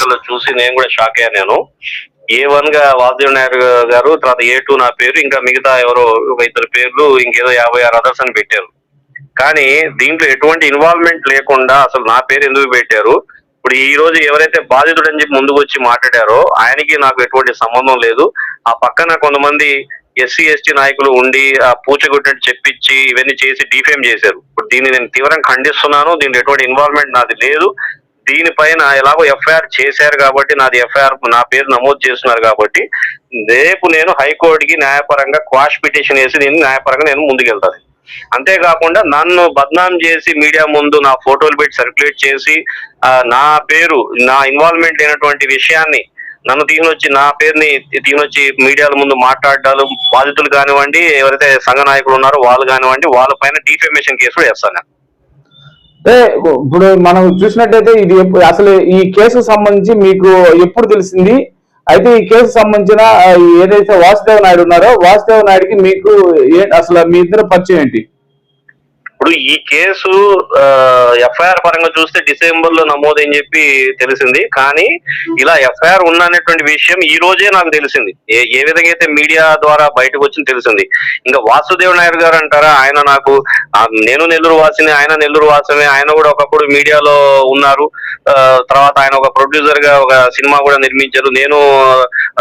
Article చూసి నేను కూడా షాక్ అయ్యా నేను. ఏ వన్గా వాసుదేవ్ నాయుడు గారు తర్వాత ఏ టూ నా పేరు ఇంకా మిగతా ఎవరో ఇద్దరు పేర్లు ఇంకేదో యాభై ఆరు అదర్స్ అని పెట్టారు. కానీ దీంట్లో ఎటువంటి ఇన్వాల్వ్మెంట్ లేకుండా అసలు నా పేరు ఎందుకు పెట్టారు? ఇప్పుడు ఈ రోజు ఎవరైతే బాధితుడు అని చెప్పి ముందుకు వచ్చి మాట్లాడారో ఆయనకి నాకు ఎటువంటి సంబంధం లేదు. ఆ పక్కన కొంతమంది ఎస్సీ ఎస్టీ నాయకులు ఉండి ఆ పూచగొట్టినట్టు చెప్పించి ఇవన్నీ చేసి డిఫేమ్ చేశారు. ఇప్పుడు దీన్ని నేను తీవ్రంగా ఖండిస్తున్నాను దీంట్లో ఎటువంటి ఇన్వాల్వ్మెంట్ నాది లేదు. దీనిపైన ఎలాగో ఎఫ్ఐఆర్ చేశారు కాబట్టి నాది ఎఫ్ఐఆర్ నా పేరు నమోదు చేస్తున్నారు కాబట్టి రేపు నేను హైకోర్టుకి న్యాయపరంగా క్వాష్ పిటిషన్ వేసి నేను న్యాయపరంగా నేను ముందుకెళ్తాను అంతేకాకుండా నన్ను బద్నాం చేసి మీడియా ముందు నా ఫోటోలు పెట్టి సర్క్యులేట్ చేసి నా పేరు నా ఇన్వాల్వ్మెంట్ లేనటువంటి విషయాన్ని నన్ను తీసుకొచ్చి నా పేరుని తీసుకొచ్చి మీడియాల ముందు మాట్లాడడాలు బాధితులు కానివ్వండి ఎవరైతే సంఘ నాయకులు ఉన్నారో వాళ్ళు కానివ్వండి వాళ్ళ పైన డిఫెమేషన్ కేసు కూడా వేస్తాను నేను. అంటే ఇప్పుడు మనం చూసినట్టయితే ఇది అసలు ఈ కేసు సంబంధించి మీకు ఎప్పుడు తెలిసింది? అయితే ఈ కేసు సంబంధించిన ఏదైతే వాసుదేవ నాయుడు ఉన్నారో వాసుదేవ నాయుడికి మీకు ఏ- అసలు మీ ఇద్దరు పరిచయం ఏంటి? ఇప్పుడు ఈ కేసు ఎఫ్ఐఆర్ పరంగా చూస్తే డిసెంబర్లో నమోదని చెప్పి తెలిసింది. కానీ ఇలా ఎఫ్ఐఆర్ ఉన్నటువంటి విషయం ఈ రోజే నాకు తెలిసింది. ఏ విధంగా అయితే మీడియా ద్వారా బయటకు వచ్చింది తెలిసింది. ఇంకా వాసుదేవ్ నాయుడు గారు అంటారా? ఆయన నాకు నేను నెల్లూరు వాసిని ఆయన నెల్లూరు వాసమే ఆయన కూడా ఒకప్పుడు మీడియాలో ఉన్నారు. తర్వాత ఆయన ప్రొడ్యూసర్గా ఒక సినిమా కూడా నిర్మించారు. నేను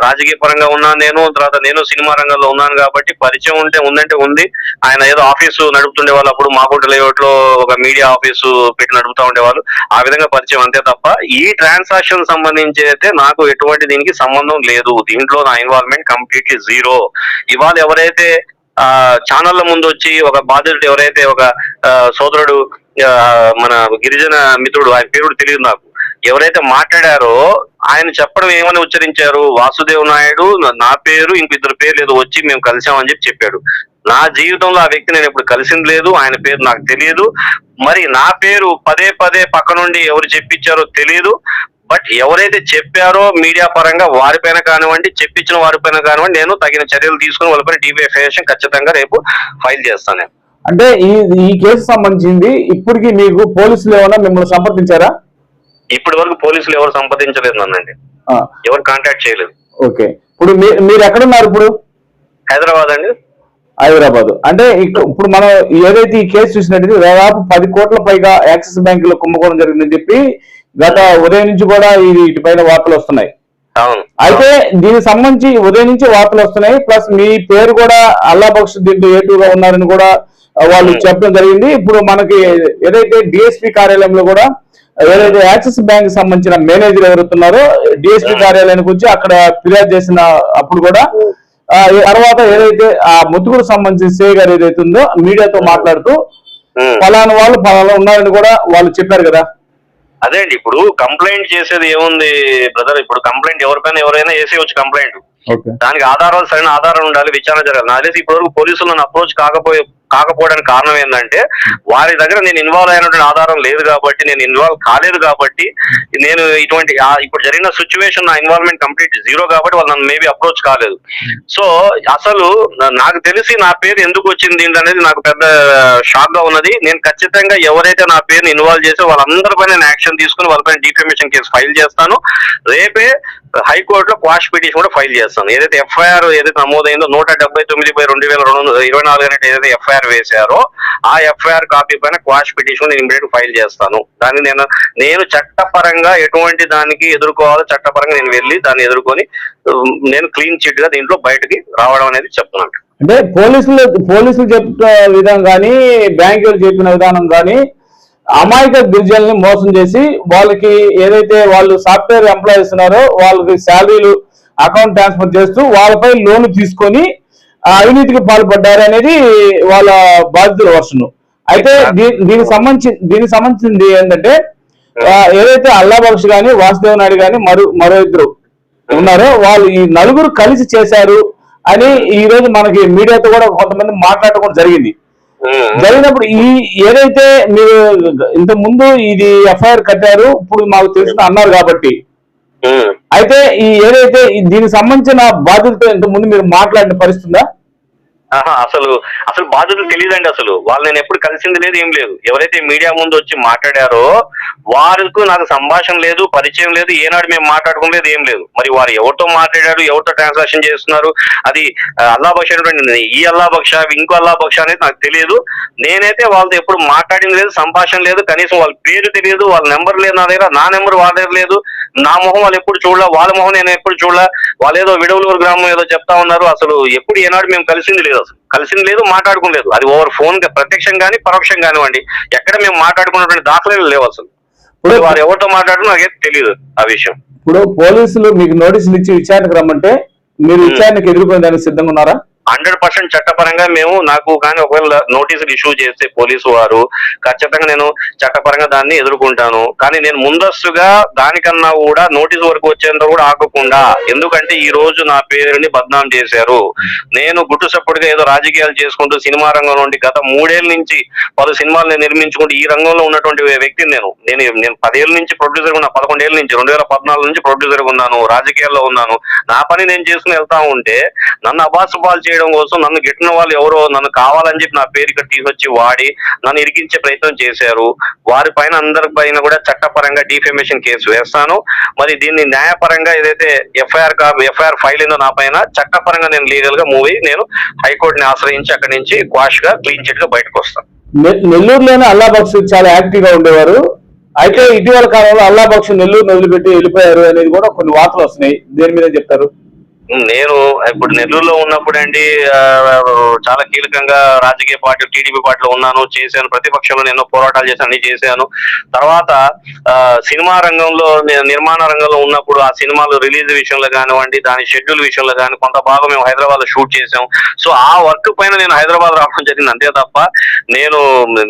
రాజకీయ పరంగా ఉన్నాను నేను తర్వాత నేను సినిమా రంగంలో ఉన్నాను కాబట్టి పరిచయం ఉంటే ఉందంటే ఉంది. ఆయన ఏదో ఆఫీసు నడుపుతుండే వాళ్ళు అప్పుడు మాగుంట లేఅవుట్లో ఒక మీడియా ఆఫీసు పెట్టి నడుపుతా ఉండేవాళ్ళు. ఆ విధంగా పరిచయం అంతే తప్ప ఈ ట్రాన్సాక్షన్ సంబంధించి అయితే నాకు ఎటువంటి దీనికి సంబంధం లేదు. దీంట్లో నా ఇన్వాల్వ్మెంట్ కంప్లీట్లీ జీరో ఇవాళ ఎవరైతే ఆ ఛానళ్ళ ముందు వచ్చి ఒక బాధితుడు ఎవరైతే ఒక సోదరుడు మన గిరిజన మిత్రుడు ఆయన పేరు తెలియదు నాకు. ఎవరైతే మాట్లాడారో ఆయన చెప్పడం ఏమని ఉచ్చరించారు? వాసుదేవ్ నాయుడు నా- పేరు ఇంక ఇద్దరు పేర్లు ఏదో వచ్చి మేము కలిసామని చెప్పి చెప్పాడు. నా జీవితంలో ఆ వ్యక్తి నేను ఇప్పుడు కలిసింది లేదు ఆయన పేరు నాకు తెలియదు. మరి నా పేరు పదే పదే పక్క నుండి ఎవరు చెప్పించారో తెలియదు బట్ ఎవరైతే చెప్పారో మీడియా పరంగా వారిపైన కానివ్వండి చెప్పించిన వారిపైన కానివ్వండి నేను తగిన చర్యలు తీసుకుని వాళ్ళపైన డిఫేషన్ ఖచ్చితంగా రేపు ఫైల్ చేస్తాను అంటే ఈ ఈ కేసు సంబంధించింది ఇప్పటికి మీకు పోలీసులు ఏమైనా మిమ్మల్ని సంప్రదించారా? ఇప్పటి వరకు పోలీసులు ఎవరు సంప్రదించలేదు నన్నండి ఎవరు కాంటాక్ట్ చేయలేదు. ఓకే. ఇప్పుడు మీరు ఎక్కడున్నారు ఇప్పుడు? హైదరాబాద్ అండి. హైదరాబాద్. అంటే ఇప్పుడు మనం ఏదైతే ఈ కేసు చూసినట్టయితే దాదాపు పది కోట్ల పైగా యాక్సిస్ బ్యాంక్లో కుంభకోణం జరిగిందని చెప్పి గత ఉదయం నుంచి కూడా ఇది ఇటుపైన వార్తలు వస్తున్నాయి. అయితే దీనికి సంబంధించి ఉదయం నుంచి వార్తలు వస్తున్నాయి. ప్లస్ మీ పేరు కూడా అల్లా బక్ష్ దీంట్లో ఏటుగా ఉన్నారని కూడా వాళ్ళు చెప్పడం జరిగింది. ఇప్పుడు మనకి ఏదైతే డిఎస్పి కార్యాలయంలో కూడా ఏదైతే యాక్సిస్ బ్యాంక్ సంబంధించిన మేనేజర్ ఎవరుతున్నారో డిఎస్పి కార్యాలయానికి వచ్చి అక్కడ ఫిర్యాదు చేసిన అప్పుడు కూడా తర్వాత ఏదైతే ఆ ముత్తుగుడు సంబంధించిన సే గారు ఏదైతే ఉందో మీడియాతో మాట్లాడుతూ. ఫలానా వాళ్ళు ఫలానా ఉన్నారని కూడా వాళ్ళు చెప్పారు కదా. అదే అండి ఇప్పుడు కంప్లైంట్ చేసేది ఏముంది బ్రదర్? ఇప్పుడు కంప్లైంట్ ఎవరిపైన ఎవరైనా వేసేయచ్చు కంప్లైంట్. దానికి ఆధారాలు సరైన ఆధారం ఉండాలి విచారణ జరగాలి. నాకు తెలిసి ఇప్పటివరకు పోలీసులు నన్ను అప్రోచ్ కాకపోయే కాకపోవడానికి కారణం ఏంటంటే వారి దగ్గర నేను ఇన్వాల్వ్ అయినటువంటి ఆధారం లేదు కాబట్టి నేను ఇన్వాల్వ్ కాలేదు కాబట్టి నేను ఇటువంటి ఇప్పుడు జరిగిన సిచ్యువేషన్ నా ఇన్వాల్వ్మెంట్ కంప్లీట్ జీరో కాబట్టి వాళ్ళు నన్ను మేబీ అప్రోచ్ కాలేదు. సో అసలు నాకు తెలిసి నా పేరు ఎందుకు వచ్చింది అనేది నాకు పెద్ద షాక్గా ఉన్నది. నేను ఖచ్చితంగా ఎవరైతే నా పేరుని ఇన్వాల్వ్ చేసే వాళ్ళందరిపైన నేను యాక్షన్ తీసుకుని వాళ్ళపైన డిఫెమేషన్ కేసు ఫైల్ చేస్తాను. రేపే హైకోర్టులో క్వాష్ పిటిషన్ కూడా ఫైల్ చేస్తాను. ఏదైతే ఎఫ్ఐఆర్ ఏదైతే నమోదైందో నూట డెబ్బై తొమ్మిది బై రెండు వేల రెండు ఇరవై నాలుగు అనేది ఏదైతే ఎఫ్ఐఆర్ వేశారో ఆ ఎఫ్ఐఆర్ కాపీ పైన క్వాష్ పిటిషన్ నేను ఇమీడియట్ ఫైల్ చేస్తాను. దాన్ని నేను నేను చట్టపరంగా ఎటువంటి దానికి ఎదుర్కోవాలో చట్టపరంగా నేను వెళ్ళి దాన్ని ఎదుర్కొని నేను క్లీన్ చిట్గా దీంట్లో బయటకి రావడం అనేది చెప్తున్నాను. అంటే పోలీసులు పోలీసులు చెప్పిన విధానం కానీ బ్యాంకులు చెప్పిన విధానం కానీ అమాయక గిరిజనుల్ని మోసం చేసి వాళ్ళకి ఏదైతే వాళ్ళు సాఫ్ట్వేర్ ఎంప్లాయీస్ ఉన్నారో వాళ్ళకి శాలరీలు అకౌంట్ ట్రాన్స్ఫర్ చేస్తూ వాళ్ళపై లోన్ తీసుకొని అవినీతికి పాల్పడ్డారు అనేది వాళ్ళ బాధితుల వర్షను అయితే దీనికి సంబంధించి దీనికి సంబంధించింది ఏంటంటే ఏదైతే అల్లా బక్ష్ గాని వాసుదేవ్ నాయుడు గాని మరో మరో ఇద్దరు ఉన్నారో వాళ్ళు ఈ నలుగురు కలిసి చేశారు అని ఈ రోజు మనకి మీడియాతో కూడా కొంతమంది మాట్లాడటం కూడా జరిగింది. జరిగినప్పుడు ఈ ఏదైతే మీరు ఇంత ముందు ఇది ఎఫ్ఐఆర్ కట్టారు ఇప్పుడు మాకు తెలిసిన అన్నారు కాబట్టి. అయితే ఈ ఏదైతే దీనికి సంబంధించిన బాధ్యతతో ఇంత ముందు మీరు మాట్లాడిన పరిస్థితుందా? అసలు అసలు బాధ్యతలు తెలియదండి అసలు. వాళ్ళు నేను ఎప్పుడు కలిసింది లేదు ఏం లేదు. ఎవరైతే మీడియా ముందు వచ్చి మాట్లాడారో వారికి నాకు సంభాషణ లేదు పరిచయం లేదు ఏనాడు మేము మాట్లాడుకోలేదు ఏం లేదు. మరి వారు ఎవరితో మాట్లాడారు ఎవరితో ట్రాన్సాక్షన్ చేస్తున్నారు అది ఆ, అల్లా బక్ష ఈ అల్లా బక్ష ఇంకో అల్లా బక్ష అనేది నాకు తెలియదు. నేనైతే వాళ్ళతో ఎప్పుడు మాట్లాడింది లేదు సంభాషణ లేదు కనీసం వాళ్ళ పేరు తెలియదు వాళ్ళ నెంబర్ లేదు నా దగ్గర నా నెంబర్ వాళ్ళ దగ్గర లేదు. నా మొహం వాళ్ళు ఎప్పుడు చూడలే వాళ్ళ మొహం నేను ఎప్పుడు చూడలే వాళ్ళు ఏదో విడవలూరు గ్రామం ఏదో చెప్తా ఉన్నారు అసలు ఎప్పుడు ఏనాడు మేము కలిసింది లేదు. కలిసింది లేదు మాట్లాడుకోలేదు అది ఓవర్ ఫోన్ ప్రత్యక్షం కానీ పరోక్షం కానివ్వండి. ఎక్కడ మేము మాట్లాడుకున్నటువంటి దాఖలాలు లేవు అసలు. ఇప్పుడు వారు ఎవరితో మాట్లాడుతున్నా నాకైతే తెలియదు ఆ విషయం. ఇప్పుడు పోలీసులు మీకు నోటీసులు ఇచ్చి విచారణకు రమ్మంటే మీరు. విచారణకు ఎదుర్కొనే దానికి సిద్ధంగా ఉన్నారా? హండ్రెడ్ పర్సెంట్ చట్టపరంగా మేము నాకు కానీ ఒకవేళ నోటీసులు ఇష్యూ చేస్తే పోలీసు వారు ఖచ్చితంగా నేను చట్టపరంగా దాన్ని ఎదుర్కొంటాను. కానీ నేను ముందస్తుగా దానికన్నా కూడా నోటీసు వరకు వచ్చేంత కూడా ఆగకుండా ఎందుకంటే ఈ రోజు నా పేరుని బద్నాం చేశారు. నేను గుట్టు సప్పుడుగా ఏదో రాజకీయాలు చేసుకుంటూ సినిమా రంగంలో ఉండి గత మూడేళ్ళ నుంచి పలు సినిమాలు నేను నిర్మించుకుంటూ ఈ రంగంలో ఉన్నటువంటి వ్యక్తిని నేను. నేను నేను పదేళ్ళ నుంచి ప్రొడ్యూసర్ ఉన్నా పదకొండేళ్ళ నుంచి రెండు వేల పద్నాలుగు నుంచి ప్రొడ్యూసర్ ఉన్నాను రాజకీయాల్లో ఉన్నాను. నా పని నేను చేసుకుని వెళ్తా ఉంటే నన్ను అబాసు చేయడం చేయడం కోసం నన్ను గిట్టిన వాళ్ళు ఎవరో నన్ను కావాలని చెప్పి నా పేరు ఇక్కడ తీసుకొచ్చి వాడి నన్ను ఇరికించే ప్రయత్నం చేశారు. వారి పైన అందరి పైన కూడా చట్టపరంగా డిఫెమేషన్ కేసు వేస్తాను. మరి దీన్ని న్యాయపరంగా ఏదైతే ఎఫ్ఐఆర్ ఎఫ్ఐఆర్ ఫైల్ అయిందో నా పైన చట్టపరంగా నేను లీగల్గా మూవ్ నేను హైకోర్టుని ఆశ్రయించి అక్కడి నుంచి క్వాష్గా క్లీన్ చిట్గా బయటకు వస్తాను. నెల్లూరులోనే అల్లాబక్స్ చాలా యాక్టివ్గా ఉండేవారు. అయితే ఇటీవల కాలంలో అల్లాబక్స్ నెల్లూరు వదిలిపెట్టి వెళ్ళిపోయారు అనేది కూడా కొన్ని వార్తలు వస్తున్నాయి. దేని మీద చెప్తారు? నేను ఇప్పుడు నెల్లూరులో ఉన్నప్పుడు అండి చాలా కీలకంగా రాజకీయ పార్టీ టీడీపీ పార్టీలో ఉన్నాను చేశాను. ప్రతిపక్షంలో నేను పోరాటాలు చేశాను అన్ని చేశాను. తర్వాత సినిమా రంగంలో నేను నిర్మాణ రంగంలో ఉన్నప్పుడు ఆ సినిమాలు రిలీజ్ విషయంలో కానివ్వండి దాని షెడ్యూల్ విషయంలో కానీ కొంత భాగం మేము హైదరాబాద్లో షూట్ చేసాం సో ఆ వర్క్ పైన నేను హైదరాబాద్ రావడం జరిగింది అంతే తప్ప నేను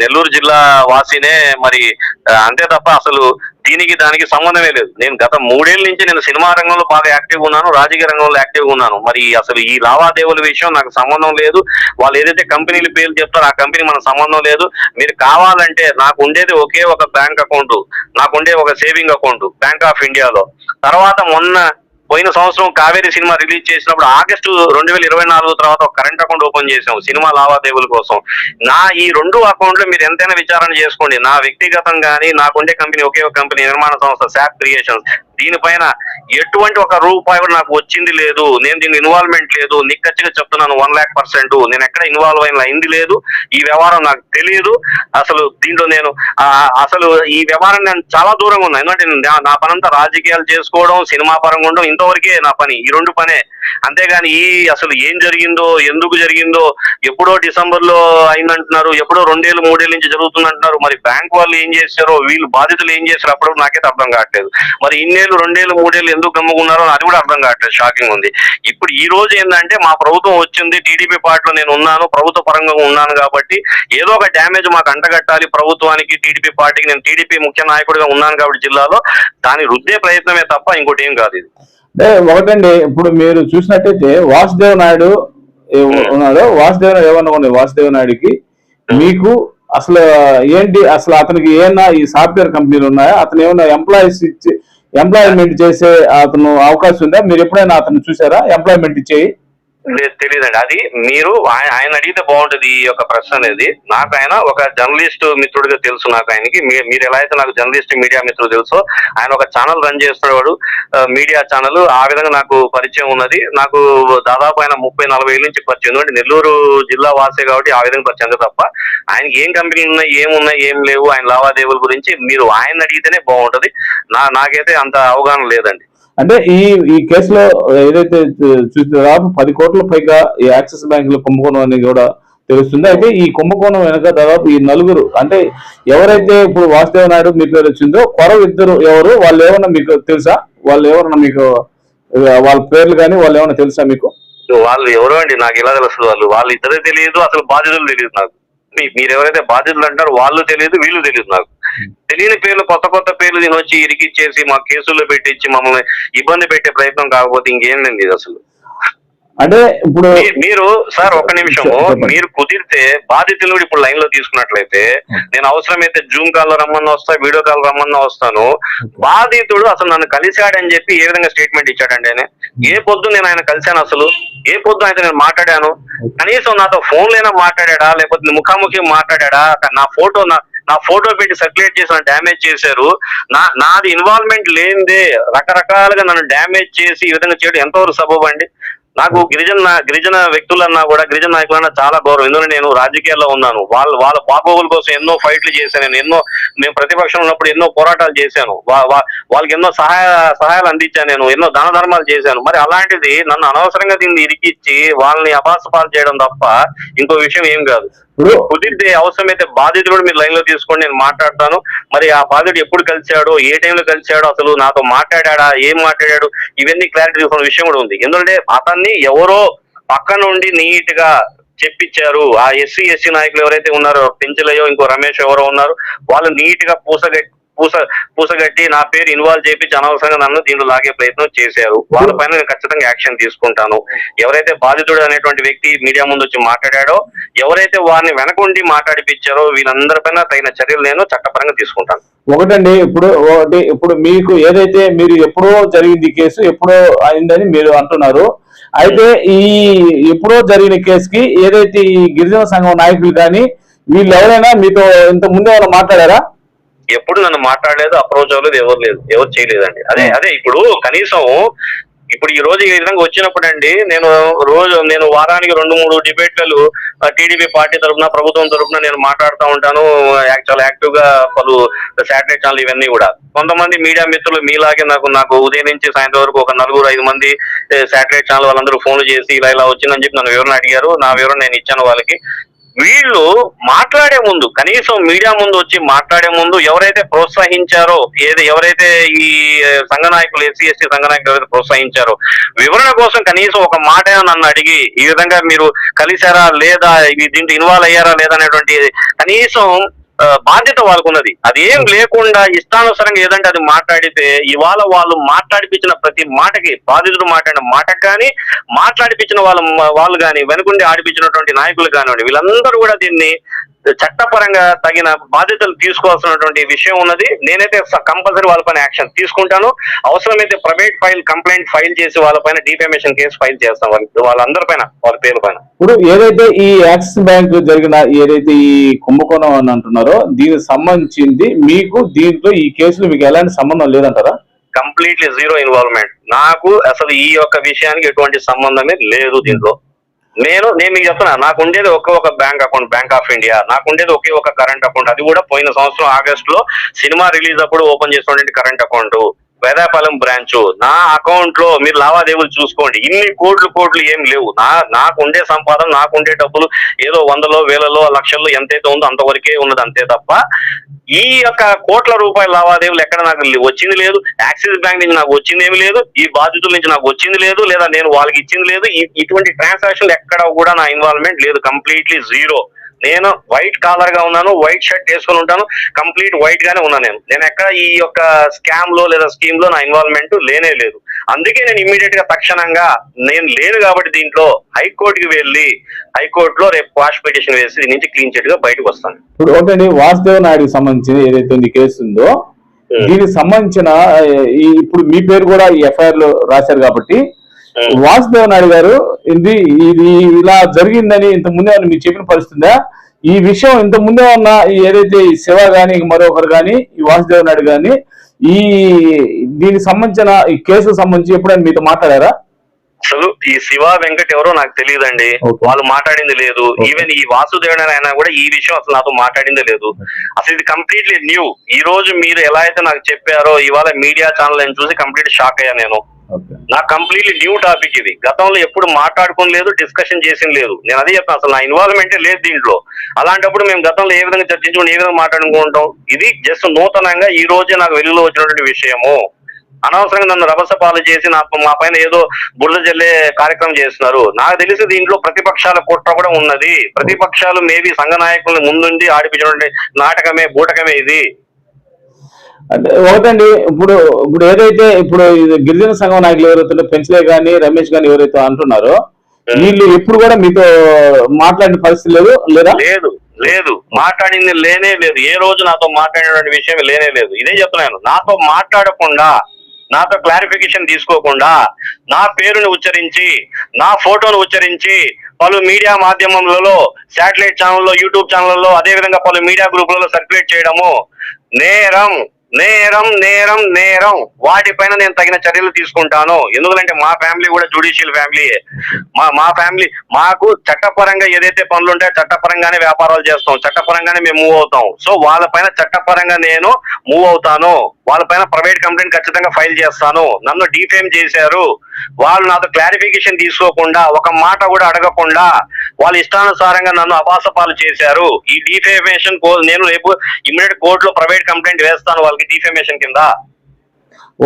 నెల్లూరు జిల్లా వాసినే మరి అంతే తప్ప అసలు దీనికి దానికి సంబంధమే లేదు. నేను గత మూడేళ్ళ నుంచి నేను సినిమా రంగంలో బాగా యాక్టివ్ ఉన్నాను రాజకీయ రంగంలో యాక్టివ్ ఉన్నాను. మరి అసలు ఈ లావాదేవీల విషయం నాకు సంబంధం లేదు. వాళ్ళు ఏదైతే కంపెనీలు పేర్లు చెప్తారో ఆ కంపెనీ మనకు సంబంధం లేదు. మీరు కావాలంటే నాకు ఉండేది ఒకే ఒక బ్యాంక్ అకౌంట్ నాకు ఉండే ఒక సేవింగ్ అకౌంట్ బ్యాంక్ ఆఫ్ ఇండియాలో. తర్వాత మొన్న పోయిన సంవత్సరం కావేరీ సినిమా రిలీజ్ చేసినప్పుడు ఆగస్టు రెండు వేల ఇరవై నాలుగు తర్వాత ఒక కరెంట్ అకౌంట్ ఓపెన్ చేసాం సినిమా లావాదేవీల కోసం. నా ఈ రెండు అకౌంట్లు మీరు ఎంతైనా విచారణ చేసుకోండి. నా వ్యక్తిగతం కానీ నాకుండే కంపెనీ ఒకే ఒక కంపెనీ నిర్మాణ సంస్థ శాప్ క్రియేషన్స్ దీనిపైన ఎటువంటి ఒక రూపాయి కూడా నాకు వచ్చింది లేదు. నేను దీనికి ఇన్వాల్వ్మెంట్ లేదు. నిక్కచ్చిగా చెప్తున్నాను వన్ ల్యాక్ పర్సెంట్ నేను ఎక్కడ ఇన్వాల్వ్ అయిన అయింది లేదు. ఈ వ్యవహారం నాకు తెలియదు. అసలు దీంట్లో నేను అసలు ఈ వ్యవహారం నేను చాలా దూరంగా ఉన్నా. ఎందుకంటే నా- నా పనంతా రాజకీయాలు చేసుకోవడం సినిమా పరంగా ఉండడం ఇంతవరకే నా పని. ఈ రెండు పనే. అంతేగాని ఈ అసలు ఏం జరిగిందో ఎందుకు జరిగిందో ఎప్పుడో డిసెంబర్లో అయిందంటున్నారు ఎప్పుడో రెండేళ్ళు మూడేళ్ళ నుంచి జరుగుతుందంటున్నారు. మరి బ్యాంక్ వాళ్ళు ఏం చేశారో వీళ్ళు బాధితులు ఏం చేశారో అప్పుడు నాకైతే అర్థం కావట్లేదు. మరి ఇన్నేళ్ళు రెండేళ్ళు మూడేళ్ళు ఎందుకు గమ్ముకున్నారో అది కూడా అర్థం కావట్లేదు. షాకింగ్ ఉంది. ఇప్పుడు ఈ రోజు ఏంటంటే మా ప్రభుత్వం వచ్చింది టీడీపీ పార్టీలో నేను ఉన్నాను ప్రభుత్వ పరంగా ఉన్నాను కాబట్టి ఏదో ఒక డ్యామేజ్ మాకు అంటగట్టాలి ప్రభుత్వానికి టీడీపీ పార్టీకి. నేను టీడీపీ ముఖ్య నాయకుడిగా ఉన్నాను కాబట్టి జిల్లాలో దాన్ని రుద్దే ప్రయత్నమే తప్ప ఇంకోటి ఏం కాదు ఇది. అంటే ఒకటండి ఇప్పుడు మీరు చూసినట్టయితే వాసుదేవ్ నాయుడు ఉన్నాడు వాసుదేవ్ నాయుడు ఏమన్నా ఉన్నాయి వాసుదేవ్ నాయుడుకి మీకు అసలు ఏంటి అసలు అతనికి ఏమన్నా ఈ సాఫ్ట్వేర్ కంపెనీలు ఉన్నాయా? అతను ఏమన్నా ఎంప్లాయీస్ ఇచ్చి ఎంప్లాయ్మెంట్ చేసే అతను అవకాశం ఉందా? మీరు ఎప్పుడైనా అతను చూసారా? ఎంప్లాయ్మెంట్ చేయి. లేదు తెలియదండి అది మీరు ఆయన అడిగితే బాగుంటది ఈ యొక్క ప్రశ్న అనేది. నాకు ఆయన ఒక జర్నలిస్ట్ మిత్రుడిగా తెలుసు నాకు ఆయనకి. మీరు ఎలా అయితే నాకు జర్నలిస్ట్ మీడియా మిత్రుడు తెలుసో ఆయన ఒక ఛానల్ రన్ చేస్తున్నవాడు మీడియా ఛానల్. ఆ విధంగా నాకు పరిచయం ఉన్నది. నాకు దాదాపు ఆయన ముప్పై నలభై ఏళ్ళ నుంచి పరిచయం. ఎందుకంటే నెల్లూరు జిల్లా వాసే కాబట్టి ఆ విధంగా పరిచయం తప్ప ఆయనకి ఏం కంపెనీలు ఉన్నాయి ఏమున్నాయి ఏం లేవు ఆయన లావాదేవీల గురించి మీరు ఆయన అడిగితేనే బాగుంటది. నా నాకైతే అంత అవగాహన లేదండి. అంటే ఈ ఈ కేసులో ఏదైతే చూ- పది కోట్ల పైగా ఈ యాక్సిస్ బ్యాంక్లో కుంభకోణం అనేది కూడా తెలుస్తుంది. అయితే ఈ కుంభకోణం వెనక దాదాపు ఈ నలుగురు అంటే ఎవరైతే ఇప్పుడు వాసుదేవ నాయుడు మీ పేరు వచ్చిందో కొరవ ఇద్దరు ఎవరు వాళ్ళు ఏమన్నా మీకు తెలుసా? వాళ్ళు ఎవరన్నా మీకు వాళ్ళ పేర్లు కానీ వాళ్ళు ఏమన్నా తెలుసా మీకు? వాళ్ళు ఎవరో అండి నాకు ఎలా తెలుస్తుంది వాళ్ళు? వాళ్ళు ఇద్దరే తెలియదు అసలు బాధ్యతలు తెలియదు నాకు. మీరు ఎవరైతే బాధితులు అంటారో వాళ్ళు తెలియదు వీళ్ళు తెలియదు నాకు. తెలియని పేర్లు కొత్త కొత్త పేర్లు దీని వచ్చి ఇరికిచ్చేసి మా కేసుల్లో పెట్టించి మమ్మల్ని ఇబ్బంది పెట్టే ప్రయత్నం కాకపోతే ఇంకేం లేదు అసలు. అంటే ఇప్పుడు మీరు సార్ ఒక నిమిషము. మీరు కుదిరితే బాధితులు ఇప్పుడు లైన్లో తీసుకున్నట్లయితే నేను అవసరమైతే జూమ్ కాల్లో రమ్మన్నా వస్తా వీడియో కాల్ రమ్మన్నా వస్తాను. బాధితుడు అసలు నన్ను కలిశాడని చెప్పి ఏ విధంగా స్టేట్మెంట్ ఇచ్చాడండి ఆయన? ఏ పొద్దు నేను ఆయన కలిశాను అసలు? ఏ పొద్దు ఆయన నేను మాట్లాడాను? కనీసం నాతో ఫోన్ లైనా మాట్లాడా? లేకపోతే ముఖాముఖి మాట్లాడా? నా ఫోటో నా నా ఫోటో పెట్టి సర్క్యులేట్ చేసిన డ్యామేజ్ చేశారు. నా నాది ఇన్వాల్వ్మెంట్ లేనిదే రకరకాలుగా నన్ను డ్యామేజ్ చేసి ఈ విధంగా చేయడం ఎంతవరకు సబబు అండి? నాకు గిరిజన గిరిజన వ్యక్తులన్నా కూడా గిరిజన నాయకులన్నా చాలా గౌరవం. ఎందుకంటే నేను రాజకీయాల్లో ఉన్నాను. వాళ్ళ వాళ్ళ బాగోగుల కోసం ఎన్నో ఫైట్లు చేశాను. నేను ఎన్నో మేము ప్రతిపక్షం ఉన్నప్పుడు ఎన్నో పోరాటాలు చేశాను. వాళ్ళకి ఎన్నో సహాయ సహాయాలు అందించాను నేను. ఎన్నో దాన ధర్మాలు చేశాను. మరి అలాంటిది నన్ను అనవసరంగా దీన్ని ఇరికిచ్చి వాళ్ళని అపాసపాలు చేయడం తప్ప ఇంకో విషయం ఏం కాదు. ఇప్పుడు కుదిరితే అవసరమైతే బాధితుడు కూడా మీరు లైన్లో తీసుకొని నేను మాట్లాడతాను. మరి ఆ బాధితుడు ఎప్పుడు కలిశాడో ఏ టైంలో కలిశాడో అసలు నాతో మాట్లాడాడా ఏం మాట్లాడాడు ఇవన్నీ క్లారిటీ తీసుకున్న విషయం కూడా ఉంది. ఎందుకంటే అతన్ని ఎవరో పక్క నుండి నీట్గా చెప్పించారు. ఆ ఎస్సీ ఎస్సీ నాయకులు ఎవరైతే ఉన్నారో పెంచలయో ఇంకో రమేష్ ఎవరో ఉన్నారు వాళ్ళు నీట్గా పూసగట్టి పూస పూసగట్టి నా పేరు ఇన్వాల్వ్ చేపించి అనవసరంగా నన్ను దీంట్లో లాగే ప్రయత్నం చేశారు. వాళ్ళపైన నేను ఖచ్చితంగా యాక్షన్ తీసుకుంటాను. ఎవరైతే బాధితుడు అనేటువంటి వ్యక్తి మీడియా ముందు వచ్చి మాట్లాడాడో ఎవరైతే వారిని వెనకుండి మాట్లాడిపించారో వీళ్ళందరిపైన తగిన చర్యలు నేను చట్టపరంగా తీసుకుంటాను. ఒకటండి ఇప్పుడు ఒకటి ఇప్పుడు మీకు ఏదైతే మీరు ఎప్పుడో జరిగింది కేసు ఎప్పుడో అయిందని మీరు అంటున్నారు. అయితే ఈ ఎప్పుడో జరిగిన కేసుకి ఏదైతే ఈ గిరిజన సంఘం నాయకులు కానీ వీళ్ళు ఎవరైనా మీతో ఇంత ముందే ఏమైనా మాట్లాడారా? ఎప్పుడు నన్ను మాట్లాడలేదు అప్రోచ్ అవ్వలేదు ఎవరు లేదు ఎవరు చేయలేదండి. అదే అదే ఇప్పుడు కనీసం ఇప్పుడు ఈ రోజు ఈ విధంగా వచ్చినప్పుడు అండి నేను రోజు నేను వారానికి రెండు మూడు డిబేట్లలో టీడీపీ పార్టీ తరఫున ప్రభుత్వం తరఫున నేను మాట్లాడుతూ ఉంటాను యాక్చువల్ యాక్టివ్గా పలు శాటిలైట్ ఛానల్ ఇవన్నీ కూడా. కొంతమంది మీడియా మిత్రులు మీలాగే నాకు నాకు ఉదయం నుంచి సాయంత్రం వరకు ఒక నలుగురు ఐదు మంది శాటిలైట్ ఛానల్ వాళ్ళందరూ ఫోన్లు చేసి ఇలా ఇలా వచ్చిందని చెప్పి నన్ను వివరణ అడిగారు. నా వివరణ నేను ఇచ్చాను వాళ్ళకి. వీళ్ళు మాట్లాడే ముందు కనీసం మీడియా ముందు వచ్చి మాట్లాడే ముందు ఎవరైతే ప్రోత్సహించారో ఏది ఎవరైతే ఈ సంఘ నాయకులు ఎస్సీ ఎస్టీ సంఘ నాయకులు ఎవరైతే ప్రోత్సహించారో వివరణ కోసం కనీసం ఒక మాట నన్ను అడిగి ఈ విధంగా మీరు కలిశారా లేదా దీంట్లో ఇన్వాల్వ్ అయ్యారా లేదా అనేటువంటి కనీసం బాధ్యత వాళ్ళకు ఉన్నది అది ఏం లేకుండా ఇష్టానుసారంగా ఏదంటే అది మాట్లాడితే ఇవాళ వాళ్ళు మాట్లాడిపించిన ప్రతి మాటకి బాధితుడు మాట్లాడిన మాటకు కానీ మాట్లాడిపించిన వాళ్ళ వాళ్ళు కానీ వెనుకుండి ఆడిపించినటువంటి నాయకులు కానివ్వండి వీళ్ళందరూ కూడా దీన్ని చట్టపరంగా తగిన బాధ్యతలు తీసుకోవాల్సినటువంటి విషయం ఉన్నది. నేనైతే కంపల్సరీ వాళ్ళపైన యాక్షన్ తీసుకుంటాను. అవసరమైతే ప్రైవేట్ ఫైల్ కంప్లైంట్ ఫైల్ చేసి వాళ్ళపైన డిఫేమేషన్ కేసు ఫైల్ చేస్తాం. వాళ్ళ వాళ్ళందరిపైన వాళ్ళ పేరు పైన. ఇప్పుడు ఏదైతే ఈ యాక్సిస్ బ్యాంక్ జరిగిన ఏదైతే ఈ కుంభకోణం అని అంటున్నారో దీనికి సంబంధించింది మీకు దీంట్లో ఈ కేసులో మీకు ఎలాంటి సంబంధం లేదంటారా? కంప్లీట్లీ జీరో ఇన్వాల్వ్మెంట్ నాకు అసలు ఈ యొక్క విషయానికి ఎటువంటి సంబంధమే లేదు దీంట్లో. నేను నేను మీకు చెప్తున్నా నాకు ఉండేది ఒకే ఒక bank account bank of India నాకు ఉండేది ఒకే ఒక కరెంట్ అకౌంట్. అది కూడా పోయిన సంవత్సరం ఆగస్ట్లో సినిమా రిలీజ్ అప్పుడు ఓపెన్ చేసినటువంటి కరెంట్ అకౌంట్. వేదాపాలెం బ్రాంచ్ నా అకౌంట్లో మీరు లావాదేవీలు చూసుకోండి. ఇన్ని కోట్లు కోట్లు ఏం లేవు. నా నాకు ఉండే సంపాదన నాకు ఉండే డబ్బులు ఏదో వందలో వేలలో లక్షల్లో ఎంతైతే ఉందో అంతవరకే ఉన్నది అంతే తప్ప ఈ యొక్క కోట్ల రూపాయల లావాదేవీలు ఎక్కడ నాకు వచ్చింది లేదు. యాక్సిస్ బ్యాంక్ నుంచి నాకు వచ్చింది ఏమి లేదు. ఈ బాధితుల నుంచి నాకు వచ్చింది లేదు. లేదా నేను వాళ్ళకి ఇచ్చింది లేదు. ఇటువంటి ట్రాన్సాక్షన్ ఎక్కడ కూడా నా ఇన్వాల్వ్మెంట్ లేదు. Completely zero. నేను వైట్ కాలర్గా ఉన్నాను వైట్ షర్ట్ వేసుకొని ఉంటాను కంప్లీట్ వైట్ గానే ఉన్నాను నేను నేను ఎక్కడ ఈ యొక్క స్కామ్లో లేదా స్కీమ్లో నా ఇన్వాల్వ్మెంట్ లేనే లేదు అందుకే నేను ఇమ్మీడియట్గా తక్షణంగా నేను లేను కాబట్టి దీంట్లో హైకోర్టుకి వెళ్ళి హైకోర్టులో రేపు క్వాష్ పిటిషన్ వేసి దీని నుంచి క్లీన్ చిట్గా బయటకు వస్తాను ఇప్పుడు ఒకటండి వాసుదేవ్ నాయుడుకి సంబంధించి ఏదైతే ఈ కేసు ఉందో. దీనికి సంబంధించిన ఇప్పుడు మీ పేరు కూడా ఈ ఎఫ్ఐఆర్లో రాశారు కాబట్టి. వాసుదేవ్ నాయుడు గారు ఇది ఇది ఇలా జరిగిందని ఇంత ముందే మీకు చెప్పిన పరిస్థితుందా ఈ విషయం ఇంత ముందే ఉన్న ఏదైతే శివ గాని మరొకరు గాని ఈ వాసుదేవ్ నాయుడు గాని ఈ దీనికి సంబంధించిన ఈ కేసుకు సంబంధించి ఎప్పుడైనా మీతో మాట్లాడారా? అసలు ఈ శివ వెంకట్ ఎవరో నాకు తెలియదండి. వాళ్ళు మాట్లాడింది లేదు. ఈవెన్ ఈ వాసుదేవన్ అయినా కూడా ఈ విషయం అసలు నాతో మాట్లాడిందే లేదు. అసలు ఇది కంప్లీట్లీ న్యూ ఈ రోజు మీరు ఎలా అయితే నాకు చెప్పారో ఇవాళ మీడియా ఛానల్ నేను చూసి కంప్లీట్ షాక్ అయ్యా నేను. నా కంప్లీట్లీ న్యూ టాపిక్ ఇది. గతంలో ఎప్పుడు మాట్లాడుకుని లేదు డిస్కషన్ చేసిన లేదు. నేను అదే చెప్తాను అసలు నా ఇన్వాల్వ్మెంటే లేదు దీంట్లో. అలాంటప్పుడు మేము గతంలో ఏ విధంగా చర్చించుకుని ఏ విధంగా మాట్లాడుకుంటాం ఇది జస్ట్ నూతనంగా ఈ రోజే నాకు వెలుగులో వచ్చినటువంటి విషయము. అనవసరంగా నన్ను రభస పాలు చేసి నా మా పైన ఏదో బురద జల్లే కార్యక్రమం చేస్తున్నారు. నాకు తెలిసి దీంట్లో ప్రతిపక్షాల కుట్ర కూడా ఉన్నది. ప్రతిపక్షాలు మేబీ సంఘ నాయకుల్ని ముందుండి ఆడిపించినటువంటి నాటకమే బూటకమే ఇది. అంటే ఒకటండి ఇప్పుడు ఇప్పుడు ఏదైతే ఇప్పుడు గిరిజన సంఘం నాయకులు ఎవరైతే పెంచలే కానీ రమేష్ కానీ ఎవరైతే అంటున్నారో వీళ్ళు ఎప్పుడు కూడా మీతో మాట్లాడిన పరిస్థితి లేదు లేదా? లేదు లేదు. మాట్లాడింది లేనే లేదు. ఏ రోజు నాతో మాట్లాడినటువంటి విషయం లేనే లేదు. ఇదే చెప్తున్నాను. నాతో మాట్లాడకుండా నాతో క్లారిఫికేషన్ తీసుకోకుండా నా పేరుని ఉచ్చరించి నా ఫోటోను ఉచ్చరించి పలు మీడియా మాధ్యమంలో శాటిలైట్ ఛానల్లో యూట్యూబ్ ఛానల్లో అదే విధంగా పలు మీడియా గ్రూపులలో సర్క్యులేట్ చేయడము నేరం. నేరం నేరం నేరం. వాటిపైన నేను తగిన చర్యలు తీసుకుంటాను. ఎందుకంటే మా ఫ్యామిలీ కూడా జ్యుడిషియల్ ఫ్యామిలీ. మా మా ఫ్యామిలీ మాకు చట్టపరంగా ఏదైతే పనులు ఉంటాయో చట్టపరంగానే వ్యాపారాలు చేస్తాం. చట్టపరంగానే మేము మూవ్ అవుతాం. సో వాళ్ళపైన చట్టపరంగా నేను మూవ్ అవుతాను. వాళ్ళపైన ప్రైవేట్ కంప్లైంట్ ఖచ్చితంగా ఫైల్ చేస్తాను. నన్ను డిఫేమ్ చేశారు. వాళ్ళు నాతో క్లారిఫికేషన్ తీసుకోకుండా ఒక మాట కూడా అడగకుండా వాళ్ళ ఇష్టానుసారంగా నన్ను అపాసపాలు చేశారు. ఈ డిఫేమేషన్ నేను రేపు ఇమీడియట్ కోర్టులో ప్రైవేట్ కంప్లైంట్ వేస్తాను వాళ్ళకి డిఫేమేషన్ కింద.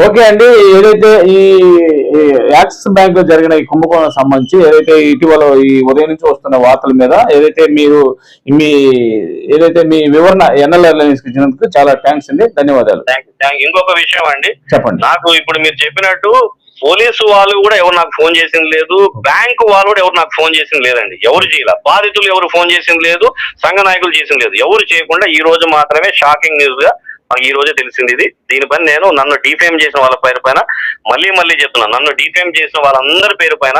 ఓకే అండి ఏదైతే ఈ యాక్సిస్ బ్యాంక్లో జరిగిన ఈ కుంభకోణం సంబంధించి ఏదైతే ఇటీవల ఈ ఉదయం నుంచి వస్తున్న వార్తల మీద ఏదైతే మీరు మీ ఏదైతే మీ వివరణ ఎన్ఎల్ఆర్ లైన్స్ ఇచ్చినందుకు చాలా థ్యాంక్స్ అండి. ధన్యవాదాలు. ఇంకొక విషయం అండి. చెప్పండి. నాకు ఇప్పుడు మీరు చెప్పినట్టు పోలీసు వాళ్ళు కూడా ఎవరు నాకు ఫోన్ చేసింది లేదు బ్యాంకు వాళ్ళు కూడా ఎవరు నాకు ఫోన్ చేసింది లేదండి. ఎవరు చేయాల. బాధితులు ఎవరు ఫోన్ చేసింది లేదు సంఘ నాయకులు చేసింది లేదు. ఎవరు చేయకుండా ఈ రోజు మాత్రమే షాకింగ్ న్యూస్గా ఈ రోజే తెలిసింది ఇది. దీనిపైన నేను నన్ను డిఫేమ్ చేసిన వాళ్ళ పేరు పైన మళ్ళీ మళ్ళీ చెప్తున్నాను నన్ను డిఫేమ్ చేసిన వాళ్ళందరి పేరు పైన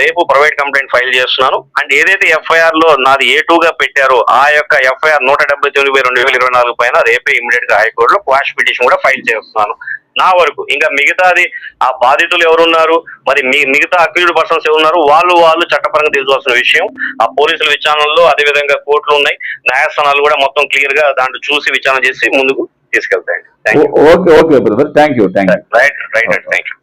రేపు ప్రైవేట్ కంప్లైంట్ ఫైల్ చేస్తున్నాను. అండ్ ఏదైతే ఎఫ్ఐఆర్లో నాది ఏ టూగా పెట్టారో ఆ యొక్క ఎఫ్ఐఆర్ నూట డెబ్బై తొమ్మిది రెండు వేల ఇరవై నాలుగు పైన రేపే ఇమీడియట్గా హైకోర్టులో క్వాష్ పిటిషన్ కూడా ఫైల్ చేస్తున్నాను. నా వరకు ఇంకా మిగతాది ఆ బాధితులు ఎవరున్నారు మరి మీ మిగతా అక్యూజ్డ్ పర్సన్స్ ఎవరున్నారు వాళ్ళు వాళ్ళు చట్టపరంగా తెలుసుకోవాల్సిన విషయం. ఆ పోలీసుల విచారణలో అదే విధంగా కోర్టులు ఉన్నాయి. న్యాయస్థానాలు కూడా మొత్తం క్లియర్గా దాంట్లో చూసి విచారణ చేసి ముందుకు తీసుకెళ్తాయండి. Okay okay brother thank you thank you right right thank you